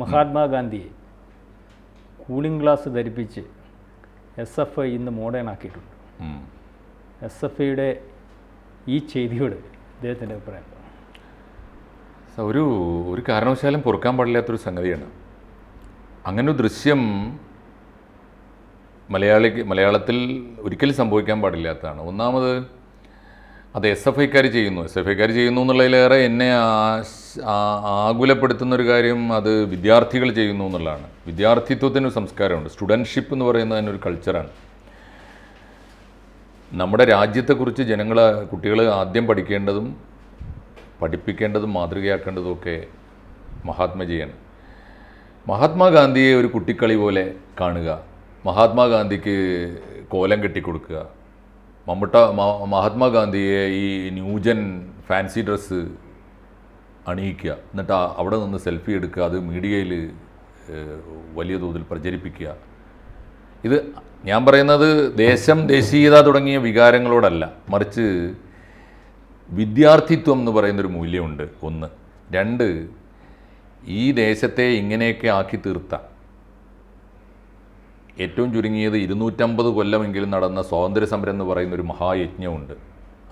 മഹാത്മാഗാന്ധിയെ cooling glass ധരിപ്പിച്ച് S F I ഇന്ന് മോഡേൺ ആക്കിയിട്ടുണ്ട്. എസ് എഫ് ഐയുടെ ഈ ചെയ്തിയോട് അദ്ദേഹത്തിന്റെ അഭിപ്രായം ഒരു ഒരു കാരണവശാലും പൊറുക്കാൻ പാടില്ലാത്തൊരു സംഗതിയാണ്. അങ്ങനെ ഒരു ദൃശ്യം മലയാളി മലയാളത്തിൽ ഒരിക്കലും സംഭവിക്കാൻ പാടില്ലാത്തതാണ്. ഒന്നാമത് അത് എസ് എഫ് ഐക്കാർ ചെയ്യുന്നു. എസ് എഫ് ഐക്കാർ ചെയ്യുന്നു എന്നുള്ളതിലേറെ എന്നെ ആകുലപ്പെടുത്തുന്ന ഒരു കാര്യം അത് വിദ്യാർത്ഥികൾ ചെയ്യുന്നു എന്നുള്ളതാണ്. വിദ്യാർത്ഥിത്വത്തിന് ഒരു സംസ്കാരമുണ്ട്. സ്റ്റുഡൻഷിപ്പ് എന്ന് പറയുന്നത് തന്നെ ഒരു കൾച്ചറാണ് നമ്മുടെ രാജ്യത്തെക്കുറിച്ച് ജനങ്ങൾ കുട്ടികൾ ആദ്യം പഠിക്കേണ്ടതും പഠിപ്പിക്കേണ്ടതും മാതൃകയാക്കേണ്ടതും ഒക്കെ മഹാത്മജിയാണ് മഹാത്മാഗാന്ധിയെ ഒരു കുട്ടിക്കളി പോലെ കാണുക. മഹാത്മാഗാന്ധിക്ക് കോലം കെട്ടിക്കൊടുക്കുക. മമ്മൂട്ട മഹാത്മാഗാന്ധിയെ ഈ ന്യൂജൻ ഫാൻസി ഡ്രസ്സ് അണിയിക്കുക. എന്നിട്ട് അവിടെ നിന്ന് സെൽഫി എടുക്കുക. അത് മീഡിയയിൽ വലിയ തോതിൽ പ്രചരിപ്പിക്കുക. ഇത് ഞാൻ പറയുന്നത് ദേശം ദേശീയത തുടങ്ങിയ വികാരങ്ങളോടല്ല. മറിച്ച് വിദ്യാർത്ഥിത്വം എന്ന് പറയുന്നൊരു മൂല്യമുണ്ട് ഒന്ന്. രണ്ട് ഈ ദേശത്തെ ഇങ്ങനെയൊക്കെ ആക്കി തീർത്ത. ഏറ്റവും ചുരുങ്ങിയത് ഇരുന്നൂറ്റമ്പത് കൊല്ലമെങ്കിലും നടന്ന സ്വാതന്ത്ര്യ സമരം എന്ന് പറയുന്ന ഒരു മഹായജ്ഞമുണ്ട്.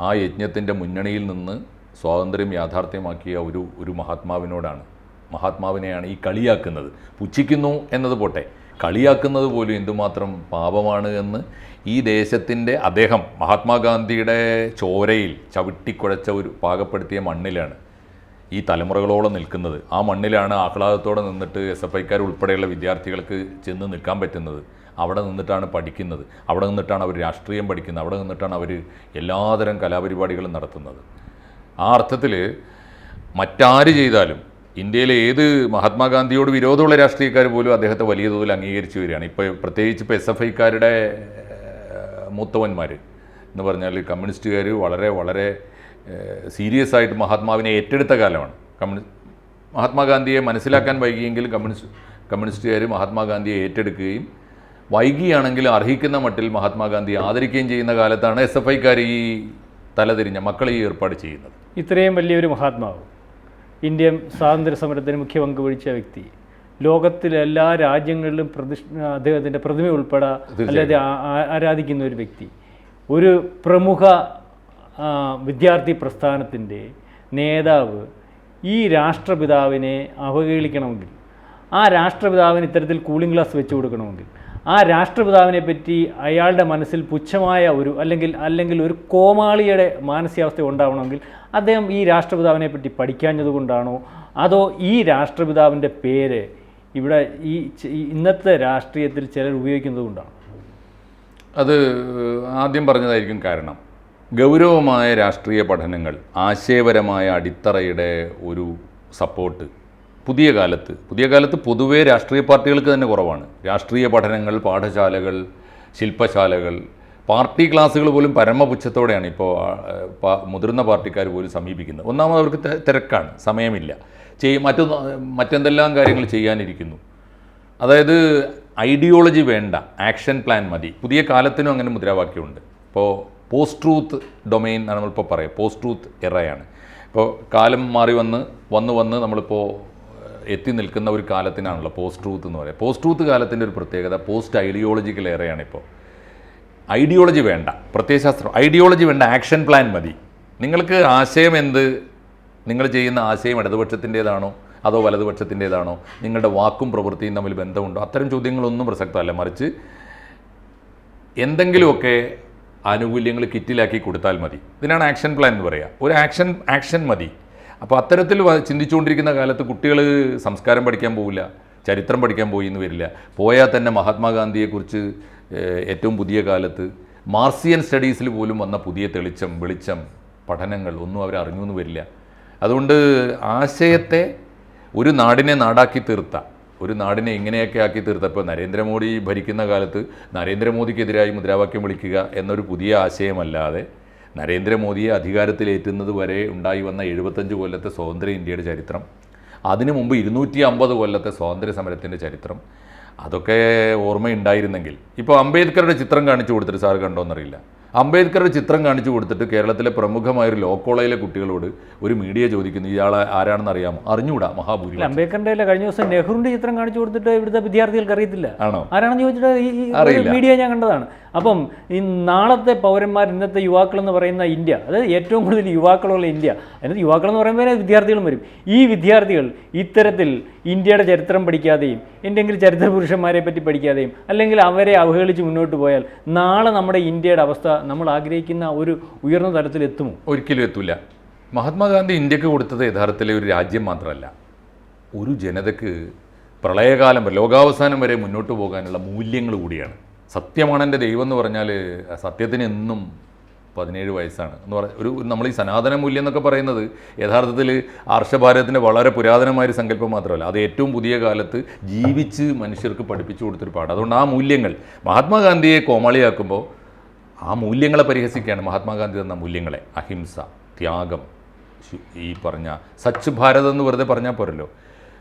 ആ യജ്ഞത്തിന്റെ മുന്നണിയിൽ നിന്ന് സ്വാതന്ത്ര്യം യാഥാർത്ഥ്യമാക്കിയ ഒരു ഒരു മഹാത്മാവിനോടാണ്. മഹാത്മാവിനെയാണ് ഈ കളിയാക്കുന്നത്. പുച്ഛിക്കുന്നു എന്നത് പോട്ടെ. കളിയാക്കുന്നത് പോലും എന്തുമാത്രം പാപമാണ് എന്ന് ഈ ദേശത്തിന്റെ അദ്ദേഹം മഹാത്മാഗാന്ധിയുടെ ചോരയിൽ ചവിട്ടിക്കുഴച്ച ഒരു പാകപ്പെടുത്തിയ മണ്ണിലാണ്. ഈ തലമുറകളോളം നിൽക്കുന്നത്. ആ മണ്ണിലാണ് ആഹ്ലാദത്തോടെ നിന്നിട്ട് എസ് എഫ് ഐക്കാർ ഉൾപ്പെടെയുള്ള വിദ്യാർത്ഥികൾക്ക് ചെന്ന് നിൽക്കാൻ പറ്റുന്നത്. അവിടെ നിന്നിട്ടാണ് പഠിക്കുന്നത്. അവിടെ നിന്നിട്ടാണ് അവർ രാഷ്ട്രീയം പഠിക്കുന്നത്. അവിടെ നിന്നിട്ടാണ് അവർ എല്ലാതരം കലാപരിപാടികളും നടത്തുന്നത്. ആ അർത്ഥത്തിൽ മറ്റാര് ചെയ്താലും ഇന്ത്യയിലെ ഏത് മഹാത്മാഗാന്ധിയോട് വിരോധമുള്ള രാഷ്ട്രീയക്കാർ പോലും അദ്ദേഹത്തെ വലിയ തോതിൽ അംഗീകരിച്ചു വരികയാണ്. ഇപ്പോൾ പ്രത്യേകിച്ച് ഇപ്പോൾ എസ് എഫ് ഐക്കാരുടെ മൂത്തവന്മാർ എന്ന് പറഞ്ഞാൽ കമ്മ്യൂണിസ്റ്റുകാർ വളരെ വളരെ സീരിയസ് ആയിട്ട് മഹാത്മാവിനെ ഏറ്റെടുത്ത കാലമാണ്. കമ്മ്യൂണി മഹാത്മാഗാന്ധിയെ മനസ്സിലാക്കാൻ വൈകിയെങ്കിലും കമ്മ്യൂണിസ്റ്റ് കമ്മ്യൂണിസ്റ്റുകാർ മഹാത്മാഗാന്ധിയെ ഏറ്റെടുക്കുകയും വൈകിയാണെങ്കിൽ അർഹിക്കുന്ന മട്ടിൽ മഹാത്മാഗാന്ധി ആദരിക്കുകയും ചെയ്യുന്ന കാലത്താണ് എസ് എഫ് ഐക്കാർ ഈ തലതിരിഞ്ഞ മക്കളെ ഈ ഏർപ്പാട് ചെയ്യുന്നത്. ഇത്രയും വലിയൊരു മഹാത്മാവ് ഇന്ത്യൻ സ്വാതന്ത്ര്യ സമരത്തിന് മുഖ്യ പങ്ക് വഹിച്ച വ്യക്തി ലോകത്തിലെ എല്ലാ രാജ്യങ്ങളിലും പ്രതിഷ് അദ്ദേഹത്തിന്റെ പ്രതിമ ഉൾപ്പെടെ അല്ലാതെ ആരാധിക്കുന്ന ഒരു വ്യക്തി ഒരു പ്രമുഖ വിദ്യാർത്ഥി പ്രസ്ഥാനത്തിന്റെ നേതാവ് ഈ രാഷ്ട്രപിതാവിനെ അവഹേളിക്കണമെങ്കിൽ ആ രാഷ്ട്രപിതാവിന് ഇത്തരത്തിൽ കൂളിംഗ് ഗ്ലാസ് വെച്ച് കൊടുക്കണമെങ്കിൽ ആ രാഷ്ട്രപിതാവിനെ പറ്റി അയാളുടെ മനസ്സിൽ പുച്ഛമായ ഒരു അല്ലെങ്കിൽ അല്ലെങ്കിൽ ഒരു കോമാളിയുടെ മാനസികാവസ്ഥ ഉണ്ടാവണമെങ്കിൽ അദ്ദേഹം ഈ രാഷ്ട്രപിതാവിനെ പറ്റി പഠിക്കാഞ്ഞത് കൊണ്ടാണോ? അതോ ഈ രാഷ്ട്രപിതാവിന്റെ പേര് ഇവിടെ ഈ ഇന്നത്തെ രാഷ്ട്രീയത്തിൽ ചിലർ ഉപയോഗിക്കുന്നത് കൊണ്ടാണ്? അത് ആദ്യം പറഞ്ഞതായിരിക്കും കാരണം. ഗൗരവമായ രാഷ്ട്രീയ പഠനങ്ങൾ ആശയപരമായ അടിത്തറയുടെ ഒരു സപ്പോർട്ട് പുതിയ കാലത്ത്. പുതിയ കാലത്ത് പൊതുവേ രാഷ്ട്രീയ പാർട്ടികൾക്ക് തന്നെ കുറവാണ്. രാഷ്ട്രീയ പഠനങ്ങൾ പാഠശാലകൾ ശില്പശാലകൾ പാർട്ടി ക്ലാസ്സുകൾ പോലും പരമപുച്ഛത്തോടെയാണ് ഇപ്പോൾ മുതിർന്ന പാർട്ടിക്കാർ പോലും സമീപിക്കുന്നത്. ഒന്നാമത് അവർക്ക് തിരക്കാണ് സമയമില്ല. ചെയ്യും മറ്റൊന്ന് മറ്റെന്തെല്ലാം കാര്യങ്ങൾ ചെയ്യാനിരിക്കുന്നു. അതായത് ഐഡിയോളജി വേണ്ട ആക്ഷൻ പ്ലാൻ മതി. പുതിയ കാലത്തിനും അങ്ങനെ മുദ്രാവാക്യമുണ്ട്. ഇപ്പോൾ പോസ്റ്റ് ട്രൂത്ത് ഡൊമൈൻ എന്നാണ് നമ്മളിപ്പോൾ പറയുക. പോസ്റ്റ് ട്രൂത്ത് എറയാണ്. ഇപ്പോൾ കാലം മാറി വന്ന് വന്ന് വന്ന് നമ്മളിപ്പോൾ എത്തി നിൽക്കുന്ന ഒരു കാലത്തിനാണല്ലോ പോസ്റ്റ് ട്രൂത്ത് എന്ന് പറയുക. പോസ്റ്റ് ട്രൂത്ത് കാലത്തിന്റെ ഒരു പ്രത്യേകത പോസ്റ്റ് ഐഡിയോളജിക്കൽ എറയാണിപ്പോൾ. ഐഡിയോളജി വേണ്ട. പ്രത്യയശാസ്ത്രം. ഐഡിയോളജി വേണ്ട. ആക്ഷൻ പ്ലാൻ മതി. നിങ്ങൾക്ക് ആശയം എന്ത്? നിങ്ങൾ ചെയ്യുന്ന ആശയം ഇടതുപക്ഷത്തിന്റേതാണോ? അതോ വലതുപക്ഷത്തിന്റേതാണോ? നിങ്ങളുടെ വാക്കും പ്രവൃത്തിയും തമ്മിൽ ബന്ധമുണ്ടോ? അത്തരം ചോദ്യങ്ങളൊന്നും പ്രസക്തമല്ല. മറിച്ച് എന്തെങ്കിലുമൊക്കെ ആനുകൂല്യങ്ങൾ കിറ്റിലാക്കി കൊടുത്താൽ മതി. ഇതിനാണ് ആക്ഷൻ പ്ലാൻ എന്ന് പറയുക ഒരു ആക്ഷൻ ആക്ഷൻ മതി. അപ്പോൾ അത്തരത്തിൽ ചിന്തിച്ചുകൊണ്ടിരിക്കുന്ന കാലത്ത് കുട്ടികൾ സംസ്കാരം പഠിക്കാൻ പോവില്ല ചരിത്രം പഠിക്കാൻ പോയി എന്ന് വരില്ല. പോയാൽ തന്നെ മഹാത്മാഗാന്ധിയെക്കുറിച്ച് ഏറ്റവും പുതിയ കാലത്ത് മാർസിയൻ സ്റ്റഡീസിൽ പോലും വന്ന പുതിയ തെളിച്ചം വെളിച്ചം പഠനങ്ങൾ ഒന്നും അവർ അറിഞ്ഞു എന്ന് വരില്ല. അതുകൊണ്ട് ആശയത്തെ ഒരു നാടിനെ നാടാക്കി തീർത്ത. ഒരു നാടിനെ ഇങ്ങനെയൊക്കെ ആക്കി തീർത്തപ്പോൾ നരേന്ദ്രമോദി ഭരിക്കുന്ന കാലത്ത് നരേന്ദ്രമോദിക്കെതിരായി മുദ്രാവാക്യം വിളിക്കുക എന്നൊരു പുതിയ ആശയമല്ലാതെ നരേന്ദ്രമോദിയെ അധികാരത്തിലേറ്റുന്നത് വരെ ഉണ്ടായി വന്ന എഴുപത്തഞ്ച് കൊല്ലത്തെ സ്വതന്ത്ര ഇന്ത്യയുടെ ചരിത്രം അതിനു മുമ്പ് ഇരുന്നൂറ്റി അമ്പത് കൊല്ലത്തെ സ്വാതന്ത്ര്യ സമരത്തിന്റെ ചരിത്രം അതൊക്കെ ഓർമ്മയുണ്ടായിരുന്നെങ്കിൽ. ഇപ്പോൾ അംബേദ്കറുടെ ചിത്രം കാണിച്ചു കൊടുത്തിട്ട് സാർ കണ്ടോന്നറിയില്ല അംബേദ്കറുടെ ചിത്രം കാണിച്ചു കൊടുത്തിട്ട് കേരളത്തിലെ പ്രമുഖമായ ഒരു ലോ കോളേജിലെ കുട്ടികളോട് ഒരു മീഡിയ ചോദിക്കുന്നു ഇയാളെ ആരാണെന്ന് അറിയാമോ? അറിഞ്ഞുകൂടാ മഹാഭൂരി അംബേദ്കറിന്റെ കഴിഞ്ഞ ദിവസം നെഹ്റുവിന്റെ ചിത്രം കാണിച്ചു കൊടുത്തിട്ട് ഇവിടുത്തെ വിദ്യാർത്ഥികൾക്ക് അറിയത്തില്ല. ആണോ? ആരാണെന്ന് ചോദിച്ചിട്ട് ഈ-. മീഡിയ ഞാൻ കണ്ടതാണ്. അപ്പം ഈ നാളത്തെ പൗരന്മാർ ഇന്നത്തെ യുവാക്കൾ എന്ന് പറയുന്ന ഇന്ത്യ അതായത് ഏറ്റവും കൂടുതൽ യുവാക്കളുള്ള ഇന്ത്യ അതിനകത്ത് യുവാക്കൾ എന്ന് പറയുമ്പോൾ വിദ്യാർത്ഥികളും വരും. ഈ വിദ്യാർത്ഥികൾ ഇത്തരത്തിൽ ഇന്ത്യയുടെ ചരിത്രം പഠിക്കാതെയും എന്തെങ്കിലും ചരിത്ര പുരുഷന്മാരെ പറ്റി പഠിക്കാതെയും അല്ലെങ്കിൽ അവരെ അവഹേളിച്ച് മുന്നോട്ട് പോയാൽ നാളെ നമ്മുടെ ഇന്ത്യയുടെ അവസ്ഥ നമ്മൾ ആഗ്രഹിക്കുന്ന ഒരു ഉയർന്ന തലത്തിൽ എത്തുമോ? ഒരിക്കലും എത്തൂല. മഹാത്മാഗാന്ധി ഇന്ത്യയ്ക്ക് കൊടുത്തത് യഥാർത്ഥത്തിലെ ഒരു രാജ്യം മാത്രമല്ല. ഒരു ജനതയ്ക്ക് പ്രളയകാലം വരെ ലോകാവസാനം വരെ മുന്നോട്ട് പോകാനുള്ള മൂല്യങ്ങൾ കൂടിയാണ്. സത്യമാണ് എന്റെ ദൈവം എന്ന് പറഞ്ഞാൽ സത്യത്തിന് എന്നും പതിനേഴ് വയസ്സാണ്. എന്ന് പറഞ്ഞ ഒരു നമ്മൾ ഈ സനാതന മൂല്യം എന്നൊക്കെ പറയുന്നത് യഥാർത്ഥത്തിൽ ആർഷഭാരതത്തിന്റെ വളരെ പുരാതനമായ ഒരു സങ്കല്പം മാത്രമല്ല. അത് ഏറ്റവും പുതിയ കാലത്ത് ജീവിച്ച് മനുഷ്യർക്ക് പഠിപ്പിച്ചു കൊടുത്തൊരു പാഠം. അതുകൊണ്ട് ആ മൂല്യങ്ങൾ മഹാത്മാഗാന്ധിയെ കോമാളിയാക്കുമ്പോൾ ആ മൂല്യങ്ങളെ പരിഹസിക്കുകയാണ് മഹാത്മാഗാന്ധി തന്ന മൂല്യങ്ങളെ. അഹിംസ ത്യാഗം ഈ പറഞ്ഞ സച്ച് ഭാരത് എന്ന് വെറുതെ പറഞ്ഞാൽ പോരല്ലോ.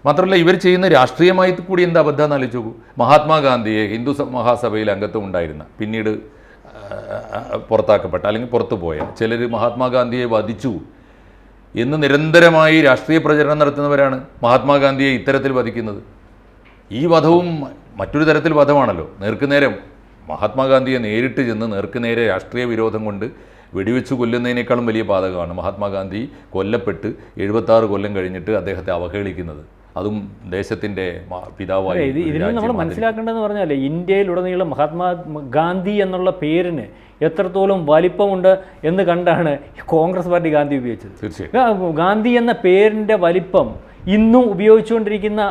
മാത്രമല്ല ഇവർ ചെയ്യുന്ന രാഷ്ട്രീയമായി കൂടി എന്താ അബദ്ധം ആലോചിച്ച് നോക്കൂ. മഹാത്മാഗാന്ധിയെ ഹിന്ദു മഹാസഭയിൽ അംഗത്വം ഉണ്ടായിരുന്ന പിന്നീട് പുറത്താക്കപ്പെട്ട അല്ലെങ്കിൽ പുറത്തു പോയ ചിലർ മഹാത്മാഗാന്ധിയെ വധിച്ചു എന്ന് നിരന്തരമായി രാഷ്ട്രീയ പ്രചരണം നടത്തുന്നവരാണ് മഹാത്മാഗാന്ധിയെ ഇത്തരത്തിൽ വധിക്കുന്നത്. ഈ വധവും മറ്റൊരു തരത്തിൽ വധമാണല്ലോ. നേർക്കുനേരം മഹാത്മാഗാന്ധിയെ നേരിട്ട് ചെന്ന് നേർക്കുനേരെ രാഷ്ട്രീയ വിരോധം കൊണ്ട് വെടിവെച്ച് കൊല്ലുന്നതിനേക്കാളും വലിയ പാതകമാണ് മഹാത്മാഗാന്ധി കൊല്ലപ്പെട്ട് എഴുപത്താറ് കൊല്ലം കഴിഞ്ഞിട്ട് അദ്ദേഹത്തെ അവഹേളിക്കുന്നത്. അതും ദേശത്തിന്റെ പിതാവായി ഇത് ഇതിൽ നമ്മൾ മനസ്സിലാക്കേണ്ടതെന്ന് പറഞ്ഞാൽ ഇന്ത്യയിലുടനീളം മഹാത്മാ ഗാന്ധി എന്നുള്ള പേരിന് എത്രത്തോളം വലിപ്പമുണ്ട് എന്ന് കണ്ടാണ് കോൺഗ്രസ് പാർട്ടി ഗാന്ധി ഉപയോഗിച്ചത്. തീർച്ചയായും. ഗാന്ധി എന്ന പേരിന്റെ വലിപ്പം ഇന്നും ഉപയോഗിച്ചുകൊണ്ടിരിക്കുന്ന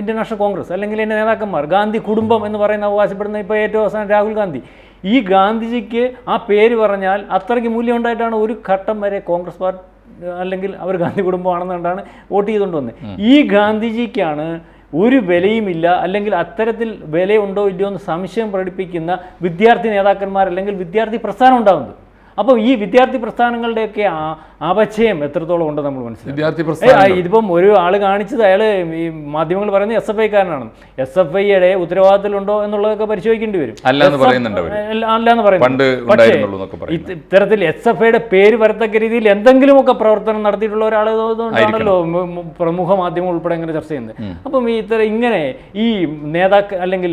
ഇന്ത്യൻ നാഷണൽ കോൺഗ്രസ് അല്ലെങ്കിൽ എന്റെ നേതാക്കന്മാർ ഗാന്ധി കുടുംബം എന്ന് പറയുന്ന അവകാശപ്പെടുന്ന ഇപ്പോൾ ഏറ്റവും അവസാനം രാഹുൽ ഗാന്ധി. ഈ ഗാന്ധിജിക്ക് ആ പേര് പറഞ്ഞാൽ അത്രയ്ക്ക് മൂല്യം ഉണ്ടായിട്ടാണ് ഒരു ഘട്ടം വരെ കോൺഗ്രസ് പാർട്ടി അല്ലെങ്കിൽ അവർ ഗാന്ധി കുടുംബമാണെന്നുകൊണ്ടാണ് വോട്ട് ചെയ്തുകൊണ്ട് വന്നത്. ഈ ഗാന്ധിജിക്കാണ് ഒരു വിലയുമില്ല അല്ലെങ്കിൽ അത്തരത്തിൽ വിലയുണ്ടോ ഇല്ലയോ എന്ന് സംശയം പ്രകടിപ്പിക്കുന്ന വിദ്യാർത്ഥി നേതാക്കന്മാർ അല്ലെങ്കിൽ വിദ്യാർത്ഥി പ്രസ്ഥാനം ഉണ്ടാകുന്നത് അപ്പോൾ ഈ വിദ്യാർത്ഥി പ്രസ്ഥാനങ്ങളുടെയൊക്കെ ആ അപചയം എത്രത്തോളം ഉണ്ടെന്ന് നമ്മൾ മനസ്സിലാക്കി വിദ്യാർത്ഥി പ്രസ്ഥാനം ഇതിപ്പം ഒരു ആൾ കാണിച്ചത് അയാൾ ഈ മാധ്യമങ്ങൾ പറയുന്നത് എസ് എഫ് ഐക്കാരനാണ്. എസ് എഫ് ഐയുടെ ഉത്തരവാദിത്തത്തിലുണ്ടോ എന്നുള്ളതൊക്കെ പരിശോധിക്കേണ്ടി വരും. അല്ലാന്ന് പറയുന്നുണ്ട് ഇത്തരത്തിൽ എസ് എഫ് ഐയുടെ പേര് വരത്തക്ക രീതിയിൽ എന്തെങ്കിലുമൊക്കെ പ്രവർത്തനം നടത്തിയിട്ടുള്ള ഒരാൾ പ്രമുഖ മാധ്യമങ്ങൾ ഉൾപ്പെടെ ഇങ്ങനെ ചർച്ച ചെയ്യുന്നത്. അപ്പം ഈ ഇത്തരം ഇങ്ങനെ ഈ നേതാക്കൾ അല്ലെങ്കിൽ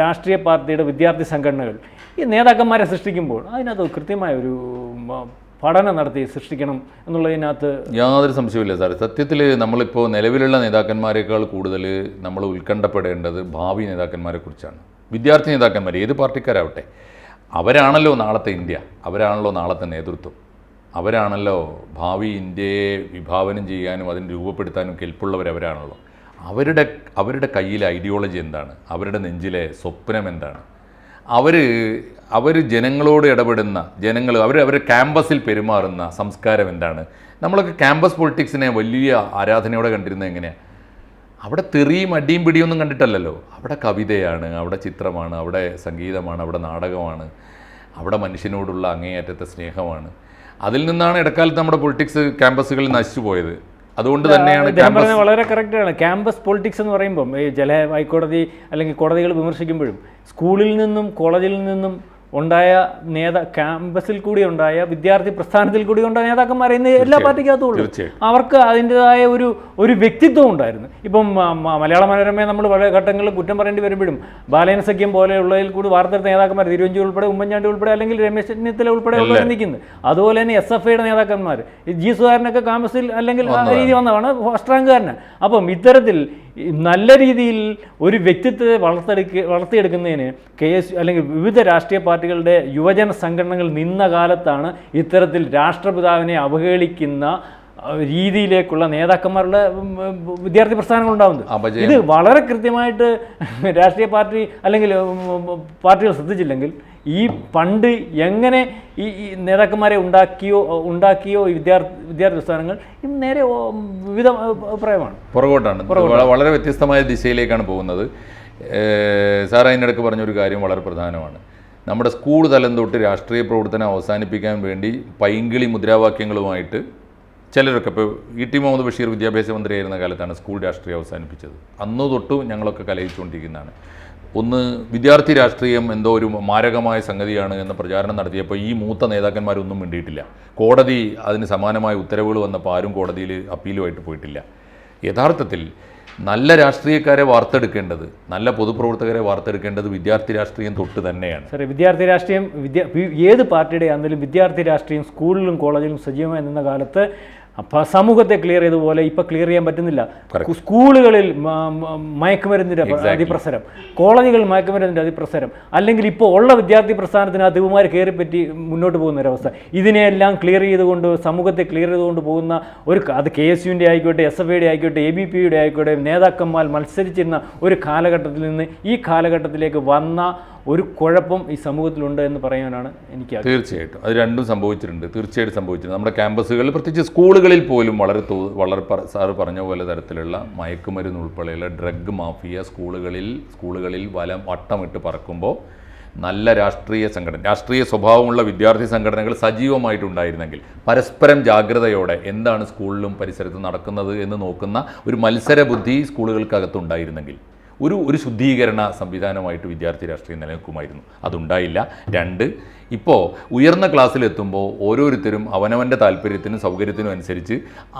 രാഷ്ട്രീയ പാർട്ടിയുടെ വിദ്യാർത്ഥി സംഘടനകൾ ഈ നേതാക്കന്മാരെ സൃഷ്ടിക്കുമ്പോൾ അതിനകത്ത് കൃത്യമായ ഒരു പഠനം നടത്തി സൃഷ്ടിക്കണം എന്നുള്ളതിനകത്ത് യാതൊരു സംശയമില്ല സാർ സത്യത്തിൽ നമ്മളിപ്പോൾ നിലവിലുള്ള നേതാക്കന്മാരെക്കാൾ കൂടുതൽ നമ്മൾ ഉത്കണ്ഠപ്പെടേണ്ടത് ഭാവി നേതാക്കന്മാരെ കുറിച്ചാണ്. വിദ്യാർത്ഥി നേതാക്കന്മാർ ഏത് പാർട്ടിക്കാരാവട്ടെ. അവരാണല്ലോ നാളത്തെ ഇന്ത്യ. അവരാണല്ലോ നാളത്തെ നേതൃത്വം. അവരാണല്ലോ ഭാവി ഇന്ത്യയെ വിഭാവനം ചെയ്യാനും അതിനെ രൂപപ്പെടുത്താനും കെൽപ്പുള്ളവർ അവരാണല്ലോ അവരുടെ അവരുടെ കയ്യിലെ ഐഡിയോളജി എന്താണ്? അവരുടെ നെഞ്ചിലെ സ്വപ്നം എന്താണ്? അവർ അവർ ജനങ്ങളോട് ഇടപെടുന്ന ജനങ്ങൾ അവർ അവരുടെ ക്യാമ്പസിൽ പെരുമാറുന്ന സംസ്കാരം എന്താണ്? നമ്മളൊക്കെ ക്യാമ്പസ് പൊളിറ്റിക്സിനെ വലിയ ആരാധനയോടെ കണ്ടിരുന്നത് എങ്ങനെയാണ് അവിടെ തെറിയും അടിയും പിടിയൊന്നും കണ്ടിട്ടല്ലല്ലോ. അവിടെ കവിതയാണ് അവിടെ ചിത്രമാണ് അവിടെ സംഗീതമാണ് അവിടെ നാടകമാണ് അവിടെ മനുഷ്യനോടുള്ള അങ്ങേയറ്റത്തെ സ്നേഹമാണ്. അതിൽ നിന്നാണ് ഇടക്കാലത്ത് നമ്മുടെ പൊളിറ്റിക്സ് ക്യാമ്പസുകളിൽ നശിച്ചു പോയത്. അതുകൊണ്ട് തന്നെയാണ് വളരെ കറക്റ്റാണ് ക്യാമ്പസ് പൊളിറ്റിക്സ് എന്ന് പറയുമ്പം ഈ ജല ഹൈക്കോടതി അല്ലെങ്കിൽ കോടതികൾ വിമർശിക്കുമ്പോഴും സ്കൂളിൽ നിന്നും കോളേജിൽ നിന്നും ഉണ്ടായ നേതാ ക്യാമ്പസിൽ കൂടി ഉണ്ടായ വിദ്യാർത്ഥി പ്രസ്ഥാനത്തിൽ കൂടി ഉണ്ടായ നേതാക്കന്മാരെ ഇന്ന് എല്ലാ പാർട്ടിക്കകത്തുള്ളൂ അവർക്ക് അതിന്റെതായ ഒരു ഒരു വ്യക്തിത്വം ഉണ്ടായിരുന്നു. ഇപ്പം മലയാള മനോരമയെ നമ്മൾ പല ഘട്ടങ്ങളിൽ കുറ്റം പറയേണ്ടി വരുമ്പോഴും ബാലയന സഖ്യം പോലെയുള്ളതിൽ കൂടി വാർത്തെടുത്ത നേതാക്കന്മാർ തിരുവഞ്ചൂർ ഉൾപ്പെടെ ഉമ്മൻചാണ്ടി ഉൾപ്പെടെ അല്ലെങ്കിൽ രമേശ് ചെന്നിത്തല ഉൾപ്പെടെ ഉള്ളവർ നിൽക്കുന്നത് അതുപോലെ തന്നെ എസ് എഫ് ഐയുടെ നേതാക്കന്മാർ. ജി സുധാകരനൊക്കെ ക്യാമ്പസിൽ അല്ലെങ്കിൽ രീതി വന്നതാണ് ഫസ്റ്റ് റാങ്കുകാരന് അപ്പം ഇത്തരത്തിൽ നല്ല രീതിയിൽ ഒരു വ്യക്തിത്വത്തെ വളർത്തെടുക്ക വളർത്തിയെടുക്കുന്നതിന് കെ എസ് അല്ലെങ്കിൽ വിവിധ രാഷ്ട്രീയ പാർട്ടികളുടെ യുവജന സംഘടനകൾ നിന്ന കാലത്താണ് ഇത്തരത്തിൽ രാഷ്ട്രപിതാവിനെ അവഹേളിക്കുന്ന രീതിയിലേക്കുള്ള നേതാക്കന്മാരുടെ വിദ്യാർത്ഥി പ്രസ്ഥാനങ്ങൾ ഉണ്ടാവുന്നത് ഇത് വളരെ കൃത്യമായിട്ട് രാഷ്ട്രീയ പാർട്ടി അല്ലെങ്കിൽ പാർട്ടികൾ ശ്രദ്ധിച്ചില്ലെങ്കിൽ ഈ പണ്ട് എങ്ങനെ ഈ നേതാക്കന്മാരെ ഉണ്ടാക്കിയോ ഉണ്ടാക്കിയോ വിദ്യാർത്ഥി വിദ്യാർത്ഥി പ്രസ്ഥാനങ്ങൾ ഇന്ന് നേരെ വിവിധ അഭിപ്രായമാണ്. പുറകോട്ടാണ്. വളരെ വ്യത്യസ്തമായ ദിശയിലേക്കാണ് പോകുന്നത്. സാർ അതിനിടയ്ക്ക് പറഞ്ഞൊരു കാര്യം വളരെ പ്രധാനമാണ്. നമ്മുടെ സ്കൂൾ തലം തൊട്ട് രാഷ്ട്രീയ പ്രവർത്തനം അവസാനിപ്പിക്കാൻ വേണ്ടി പൈങ്കിളി മുദ്രാവാക്യങ്ങളുമായിട്ട് ചിലരൊക്കെ ഇപ്പോൾ ഇ ടി മുഹമ്മദ് ബഷീർ വിദ്യാഭ്യാസ മന്ത്രിയായിരുന്ന കാലത്താണ് സ്കൂൾ രാഷ്ട്രീയം അവസാനിപ്പിച്ചത്. അന്ന് തൊട്ടും ഞങ്ങളൊക്കെ കലയിച്ചുകൊണ്ടിരിക്കുന്നതാണ് ഒന്ന് വിദ്യാർത്ഥി രാഷ്ട്രീയം എന്തോ ഒരു മാരകമായ സംഗതിയാണ് എന്ന പ്രചാരണം നടത്തിയപ്പോൾ ഈ മൂത്ത നേതാക്കന്മാരൊന്നും മിണ്ടിയിട്ടില്ല. കോടതി അതിന് സമാനമായ ഉത്തരവുകൾ വന്നപ്പോൾ ആരും കോടതിയിൽ അപ്പീലുമായിട്ട് പോയിട്ടില്ല. യഥാർത്ഥത്തിൽ നല്ല രാഷ്ട്രീയക്കാരെ വാർത്തെടുക്കേണ്ടത് നല്ല പൊതുപ്രവർത്തകരെ വാർത്തെടുക്കേണ്ടത് വിദ്യാർത്ഥി രാഷ്ട്രീയം തൊട്ട് തന്നെയാണ്. സാറേ വിദ്യാർത്ഥി രാഷ്ട്രീയം വിദ്യ ഏത് പാർട്ടിയുടെ ആണെങ്കിലും വിദ്യാർത്ഥി രാഷ്ട്രീയം സ്കൂളിലും കോളേജിലും സജീവമായി നിന്ന കാലത്ത് അപ്പോൾ സമൂഹത്തെ ക്ലിയർ ചെയ്ത പോലെ ഇപ്പം ക്ലിയർ ചെയ്യാൻ പറ്റുന്നില്ല. സ്കൂളുകളിൽ മയക്കുമരുന്നിന്റെ അതിപ്രസരം. കോളേജുകളിൽ മയക്കുമരുന്നിന്റെ അതിപ്രസരം. അല്ലെങ്കിൽ ഇപ്പോൾ ഉള്ള വിദ്യാർത്ഥി പ്രസ്ഥാനത്തിനകത്ത് ഇവമാർ കയറിപ്പറ്റി മുന്നോട്ട് പോകുന്ന ഒരവസ്ഥ. ഇതിനെയെല്ലാം ക്ലിയർ ചെയ്തുകൊണ്ട് സമൂഹത്തെ ക്ലിയർ ചെയ്തുകൊണ്ട് പോകുന്ന ഒരു അത് കെ എസ് യുവിന്റെ ആയിക്കോട്ടെ എസ് എഫ് ഐയുടെ ആയിക്കോട്ടെ എ ബി പിയുടെ ആയിക്കോട്ടെ നേതാക്കന്മാർ മത്സരിച്ചിരുന്ന ഒരു കാലഘട്ടത്തിൽ നിന്ന് ഈ കാലഘട്ടത്തിലേക്ക് വന്ന ഒരു കുഴപ്പം ഈ സമൂഹത്തിലുണ്ട് എന്ന് പറയാനാണ് എനിക്ക്. തീർച്ചയായിട്ടും. അത് രണ്ടും സംഭവിച്ചിട്ടുണ്ട്. തീർച്ചയായിട്ടും സംഭവിച്ചിട്ടുണ്ട്. നമ്മുടെ ക്യാമ്പസുകളിൽ പ്രത്യേകിച്ച് സ്കൂളുകളിൽ പോലും വളരെ തോ വളരെ സാറ് പറഞ്ഞ പോലെ തരത്തിലുള്ള മയക്കുമരുന്ന് ഉൾപ്പെടെയുള്ള ഡ്രഗ് മാഫിയ സ്കൂളുകളിൽ സ്കൂളുകളിൽ വലം വട്ടമിട്ട് പറക്കുമ്പോൾ നല്ല രാഷ്ട്രീയ സംഘടന രാഷ്ട്രീയ സ്വഭാവമുള്ള വിദ്യാർത്ഥി സംഘടനകൾ സജീവമായിട്ടുണ്ടായിരുന്നെങ്കിൽ പരസ്പരം ജാഗ്രതയോടെ എന്താണ് സ്കൂളിലും പരിസരത്തും നടക്കുന്നത് എന്ന് നോക്കുന്ന ഒരു മത്സര ബുദ്ധി സ്കൂളുകൾക്കകത്തുണ്ടായിരുന്നെങ്കിൽ ഒരു ഒരു ശുദ്ധീകരണ സംവിധാനമായിട്ട് വിദ്യാർത്ഥി രാഷ്ട്രീയം നിലനിൽക്കുമായിരുന്നു. അതുണ്ടായില്ല. രണ്ട് ഇപ്പോൾ ഉയർന്ന ക്ലാസ്സിലെത്തുമ്പോൾ ഓരോരുത്തരും അവനവന്റെ താല്പര്യത്തിനും സൗകര്യത്തിനും അനുസരിച്ച്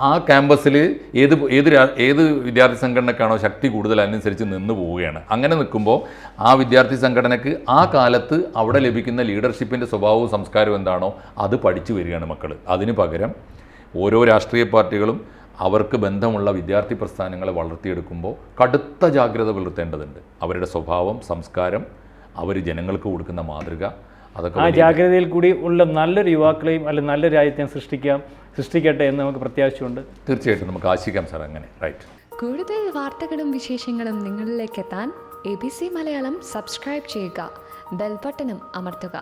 ആ ക്യാമ്പസിൽ ഏത് ഏത് ഏത് വിദ്യാർത്ഥി സംഘടനക്കാണോ ശക്തി കൂടുതൽ അതിനനുസരിച്ച് നിന്ന് പോവുകയാണ്. അങ്ങനെ നിൽക്കുമ്പോൾ ആ വിദ്യാർത്ഥി സംഘടനയ്ക്ക് ആ കാലത്ത് അവിടെ ലഭിക്കുന്ന ലീഡർഷിപ്പിന്റെ സ്വഭാവവും സംസ്കാരവും എന്താണോ അത് പഠിച്ചു വരികയാണ് മക്കൾ അതിന് പകരം ഓരോ രാഷ്ട്രീയ പാർട്ടികളും അവർക്ക് ബന്ധമുള്ള വിദ്യാർത്ഥി പ്രസ്ഥാനങ്ങളെ വളർത്തിയെടുക്കുമ്പോൾ കടുത്ത ജാഗ്രത പുലർത്തേണ്ടതുണ്ട്. അവരുടെ സ്വഭാവം സംസ്കാരം അവർ ജനങ്ങൾക്ക് കൊടുക്കുന്ന മാതൃക അതൊക്കെ ആ ജാഗ്രതയിൽ കൂടി ഉള്ള നല്ലൊരു യുവാക്കളെയും അല്ലെങ്കിൽ നല്ലൊരു രാജ്യത്തെയും സൃഷ്ടിക്കാം സൃഷ്ടിക്കട്ടെ എന്ന് നമുക്ക് പ്രത്യാശയുണ്ട്. തീർച്ചയായിട്ടും നമുക്ക് ആശിക്കാം സാർ അങ്ങനെ റൈറ്റ്. കൂടുതൽ വാർത്തകളും വിശേഷങ്ങളും നിങ്ങളിലേക്ക് എത്താൻ A B C Malayalam subscribe ചെയ്യുക ബെൽബട്ടനും അമർത്തുക.